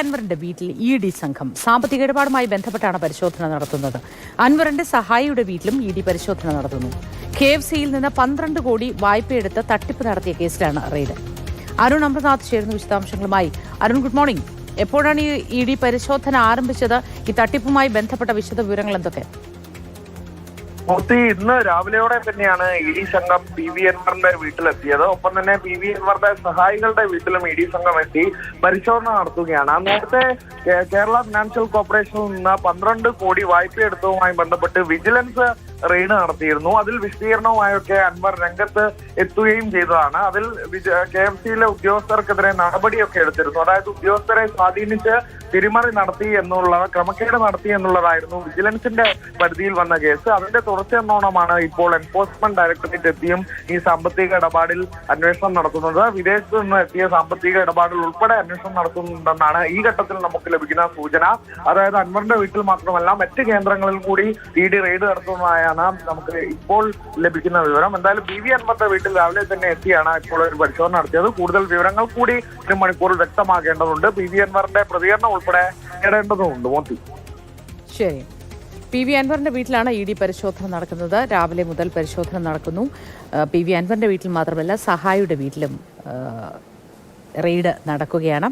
അൻവറിന്റെ വീട്ടിൽ E D സംഘം സാമ്പത്തിക ഇടപാടുമായി ബന്ധപ്പെട്ടാണ് പരിശോധന നടത്തുന്നത്. അൻവറിന്റെ സഹായിയുടെ വീട്ടിലും ഇ ഡി പരിശോധന നടത്തുന്നു. കെ എഫ് സിയിൽ നിന്ന് പന്ത്രണ്ട് കോടി വായ്പയെടുത്ത് തട്ടിപ്പ് നടത്തിയ കേസിലാണ് റെയ്ഡ്. അരുൺ അമൃനാഥ് ചേരുന്ന വിശദാംശങ്ങളുമായി. Arun good morning. എപ്പോഴാണ് ഈ ഇ ഡി പരിശോധന ആരംഭിച്ചത്? ഈ തട്ടിപ്പുമായി ബന്ധപ്പെട്ട വിശദ വിവരങ്ങൾ എന്തൊക്കെ? മൂർത്തി ഇന്ന് രാവിലെയോടെ തന്നെയാണ് ഇ ഡി സംഘം പി വി അൻവറിന്റെ വീട്ടിലെത്തിയത്. ഒപ്പം തന്നെ പി വി അൻവറിന്റെ സഹായികളുടെ വീട്ടിലും ഇ ഡി സംഘം എത്തി പരിശോധന നടത്തുകയാണ്. നേരത്തെ കേരള ഫിനാൻഷ്യൽ കോർപ്പറേഷനിൽ നിന്ന് പന്ത്രണ്ട് കോടി വായ്പ എടുത്തതുമായി ബന്ധപ്പെട്ട് വിജിലൻസ് റെയ്ഡ് നടത്തിയിരുന്നു. അതിൽ വിശദീകരണവുമായൊക്കെ അൻവർ രംഗത്ത് എത്തുകയും ചെയ്തതാണ്. അതിൽ കെ എം സിയിലെ ഉദ്യോഗസ്ഥർക്കെതിരെ നടപടിയൊക്കെ എടുത്തിരുന്നു. അതായത് ഉദ്യോഗസ്ഥരെ സ്വാധീനിച്ച് തിരിമറി നടത്തി എന്നുള്ള ക്രമക്കേട് നടത്തി എന്നുള്ളതായിരുന്നു വിജിലൻസിന്റെ പരിധിയിൽ വന്ന കേസ്. അതിന്റെ തുടർച്ചയെന്നോണമാണ് ഇപ്പോൾ എൻഫോഴ്സ്മെന്റ് ഡയറക്ടറേറ്റ് എത്തിയും ഈ സാമ്പത്തിക ഇടപാടിൽ അന്വേഷണം നടത്തുന്നത്. വിദേശത്ത് നിന്ന് എത്തിയ സാമ്പത്തിക ഇടപാടിൽ ഉൾപ്പെടെ അന്വേഷണം നടത്തുന്നുണ്ടെന്നാണ് ഈ ഘട്ടത്തിൽ നമുക്ക് ലഭിക്കുന്ന സൂചന. അതായത് അൻവറിന്റെ വീട്ടിൽ മാത്രമല്ല മറ്റ് കേന്ദ്രങ്ങളിൽ കൂടി ഇ ഡി റെയ്ഡ് നടത്തുന്നതായാണ് നമുക്ക് ഇപ്പോൾ ലഭിക്കുന്ന വിവരം. എന്തായാലും ബി വി അൻവറിന്റെ വീട്ടിൽ രാവിലെ തന്നെ എത്തിയാണ് ഇപ്പോൾ ഒരു പരിശോധന നടത്തിയത്. കൂടുതൽ വിവരങ്ങൾ കൂടി ഒരു മണിക്കൂറിൽ വ്യക്തമാക്കേണ്ടതുണ്ട് ബി വി അൻവറിന്റെ പ്രതികരണം ഉൾപ്പെടെ നേടേണ്ടതുണ്ട് മോത്തി. ശരി. പി വി അൻവറിന്റെ വീട്ടിലാണ് ഇ ഡി പരിശോധന നടക്കുന്നത്. രാവിലെ മുതൽ പരിശോധന നടക്കുന്നു. പി വി അൻവറിന്റെ വീട്ടിൽ മാത്രമല്ല സഹായിയുടെ വീട്ടിലും റെയ്ഡ് നടക്കുകയാണ്.